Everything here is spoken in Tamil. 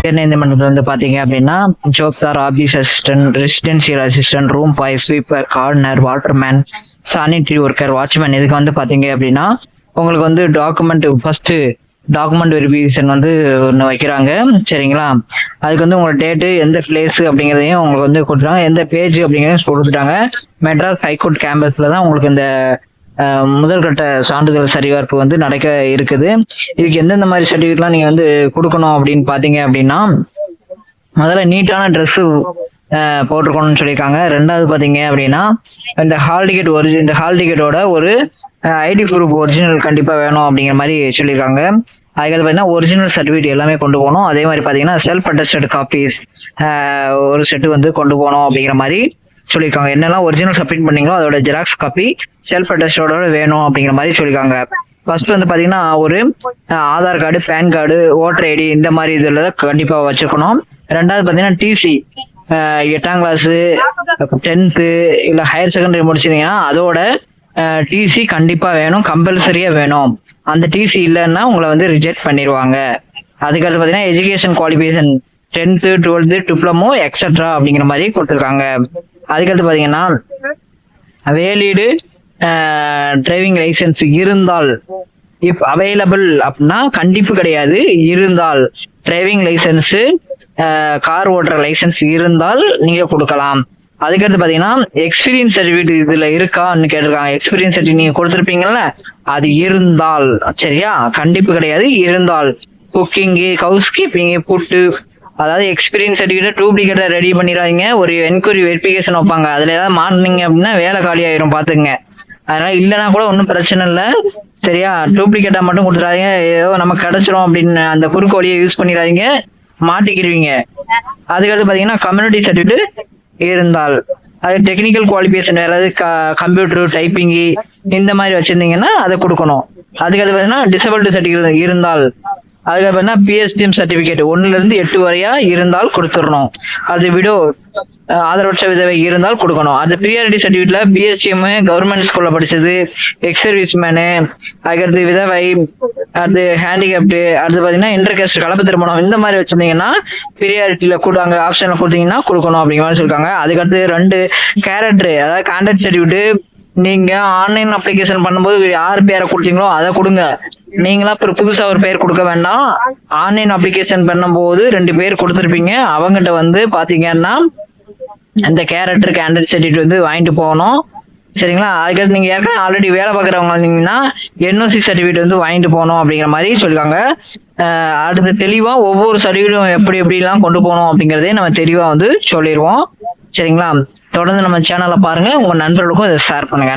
உயர்நீதிமன்றத்தில் வந்து பார்த்தீங்க அப்படின்னா Jobdar office assistant residential assistant room boy sweeper gardener waterman sanitary worker watchman இதுக்கு வந்து பார்த்தீங்க அப்படின்னா உங்களுக்கு வந்து டாக்குமெண்ட் ஃபர்ஸ்ட் டாக்குமெண்ட் வெரிஃபிகேஷன் வந்து ஒன்று வைக்கிறாங்க. சரிங்களா? அதுக்கு வந்து உங்களோட டேட்டு எந்த பிளேஸ் அப்படிங்கிறதையும் உங்களுக்கு வந்து கொடுத்துட்டாங்க. எந்த பேஜ் அப்படிங்கிறதையும் கொடுத்துட்டாங்க. மெட்ராஸ் ஹைகோர்ட் கேம்பஸில் தான் உங்களுக்கு இந்த முதல்கட்ட சான்றிதழ் சரிபார்ப்பு வந்து நடக்க இருக்குது. இதுக்கு எந்தெந்த மாதிரி சர்டிஃபிகேட்லாம் நீங்கள் வந்து கொடுக்கணும் அப்படின்னு பார்த்தீங்க அப்படின்னா முதல்ல நீட்டான ட்ரெஸ்ஸு போட்டிருக்கணும்னு சொல்லியிருக்காங்க. ரெண்டாவது பார்த்தீங்க அப்படின்னா இந்த ஹால் டிக்கெட் ஒரிஜி இந்த ஹால் டிக்கெட்டோட ஒரு ஐடி ப்ரூஃப் ஒரிஜினல் கண்டிப்பாக வேணும் அப்படிங்கிற மாதிரி சொல்லியிருக்காங்க. அதுக்கடுத்து பார்த்தீங்கன்னா ஒரிஜினல் சர்டிஃபிகேட் எல்லாமே கொண்டு போகணும். அதே மாதிரி பார்த்தீங்கன்னா செல்ஃப் அட்டஸ்டட் காப்பீஸ் ஒரு செட்டு வந்து கொண்டு போகணும் அப்படிங்கிற மாதிரி சொல்லியிருக்காங்க. என்னெல்லாம் ஒரிஜினல் சப்மிட் பண்ணீங்களோ அதோட ஜெராக்ஸ் காப்பி செல்ஃப் அட்டஸ்டோட வேணும் அப்படிங்கிற மாதிரி சொல்லியிருக்காங்க. ஃபர்ஸ்ட் வந்து பாத்தீங்கன்னா ஒரு Aadhaar card PAN card voter ID இந்த மாதிரி இதுல கண்டிப்பா வச்சுக்கணும். ரெண்டாவது பாத்தீங்கன்னா டிசி எட்டாம் கிளாஸ் டென்த்து இல்ல ஹையர் செகண்டரி முடிச்சிருந்தீங்கன்னா அதோட டிசி கண்டிப்பா வேணும் கம்பல்சரியா வேணும். அந்த டிசி இல்லைன்னா உங்களை வந்து ரிஜெக்ட் பண்ணிடுவாங்க அதுக்கடுத்து பாத்தீங்கன்னா education qualification tenth twelfth diploma extra அப்படிங்கிற மாதிரி கொடுத்துருக்காங்க. அதுக்கடுத்து பார்த்தீங்கன்னா வேலீடு டிரைவிங் லைசன்ஸ் இருந்தால் இப் அவைலபிள் அப்படின்னா கண்டிப்பு கிடையாது. இருந்தால் டிரைவிங் லைசன்ஸு கார் ஓட்டுற லைசென்ஸ் இருந்தால் நீங்கள் கொடுக்கலாம். அதுக்கடுத்து பார்த்தீங்கன்னா எக்ஸ்பீரியன்ஸ் சர்டிஃபிகேட் இதில் இருக்கான்னு கேட்டிருக்காங்க. எக்ஸ்பீரியன்ஸ் சர்டிஃபிகேட் நீங்கள் கொடுத்துருப்பீங்கல்ல அது இருந்தால் சரியா? கண்டிப்பு கிடையாது. இருந்தால் குக்கிங்கு ஹவுஸ் கீப்பிங்கு புட்டு அதாவது எக்ஸ்பீரியன்ஸ் சர்டிஃபிகேட் டூப்ளிகேட்டை ரெடி பண்ணிடாதீங்க ஒரு என்கொயரி வெரிஃபிகேஷன் வைப்பாங்க. அதில் ஏதாவது மாறினீங்க அப்படின்னா வேலை காலி ஆயிரும் பார்த்துங்க அதனால இல்லைனா கூட ஒன்றும் பிரச்சனை இல்லை. சரியா? டூப்ளிகேட்டாக மட்டும் கொடுத்துடாதீங்க ஏதோ நமக்கு கிடச்சிரும் அப்படின்னு அந்த குறுக்கு வழியை யூஸ் பண்ணிடாதீங்க மாட்டிக்கிடுவீங்க. அதுக்கடுத்து பார்த்தீங்கன்னா கம்யூனிட்டி சர்டிஃபிகேட் இருந்தால். அது டெக்னிக்கல் குவாலிஃபிகேஷன் வேற ஏதாவது கம்ப்யூட்டர் டைப்பிங்கு இந்த மாதிரி வச்சுருந்தீங்கன்னா அதை கொடுக்கணும். அதுக்கடுத்து பார்த்தீங்கன்னா டிசபிலிட்டி சர்டிஃபிகேட் இருந்தால். அதுக்கப்புறம் பார்த்தீங்கன்னா பிஎஸ்டிஎம் சர்டிஃபிகேட் ஒன்னுல இருந்து எட்டு வரையா இருந்தால் கொடுத்துடணும். அது விடோ ஆதரவற்ற விதவை இருந்தால் கொடுக்கணும். அந்த ப்ரியாரிட்டி சர்டிஃபிகேட்ல பிஎஸ்டிஎம் கவர்மெண்ட் ஸ்கூல்ல படிச்சது எக்ஸ் சர்வீஸ் மேனு அதுக்கடுத்து விதவை அது ஹேண்டிகேப்டு அடுத்து பார்த்தீங்கன்னா இன்டர்கேஸ்ட் கலப்பு திருமணம் இந்த மாதிரி வச்சிருந்தீங்கன்னா பிரியாரிட்டியில கூட அங்கே ஆப்ஷன்ல கொடுத்தீங்கன்னா கொடுக்கணும் அப்படிங்கிற மாதிரி சொல்லிருக்காங்க. அதுக்கடுத்து ரெண்டு கேரக்டர் அதாவது கான்டாக்ட் சர்டிஃபிகேட் நீங்க ஆன்லைன் அப்ளிகேஷன் பண்ணும்போது யார் பேரை கொடுத்தீங்களோ அதை கொடுங்க. நீங்களா அப்புறம் புதுசா ஒரு பேர் கொடுக்க வேண்டாம். ஆன்லைன் அப்ளிகேஷன் பண்ணும்போது ரெண்டு பேர் கொடுத்துருப்பீங்க. அவங்ககிட்ட வந்து பாத்தீங்கன்னா அந்த கேரக்டர் கேண்டட் சர்டிஃபிகேட் வந்து வாங்கிட்டு போகணும். சரிங்களா? அதுக்கடுத்து நீங்க ஏற்கனவே ஆல்ரெடி வேலை பார்க்குறவங்க இருந்தீங்கன்னா என்ஓசி சர்டிஃபிகேட் வந்து வாங்கிட்டு போகணும் அப்படிங்கிற மாதிரி சொல்லிருக்காங்க அடுத்து தெளிவா ஒவ்வொரு சர்டிஃபிகேட்டும் எப்படி எப்படிலாம் கொண்டு போகணும் அப்படிங்கறதே நம்ம தெளிவா வந்து சொல்லிடுவோம் சரிங்களா? தொடர்ந்து நம்ம சேனலை பாருங்க. உங்க நண்பர்களுக்கும் இதை ஷேர் பண்ணுங்க.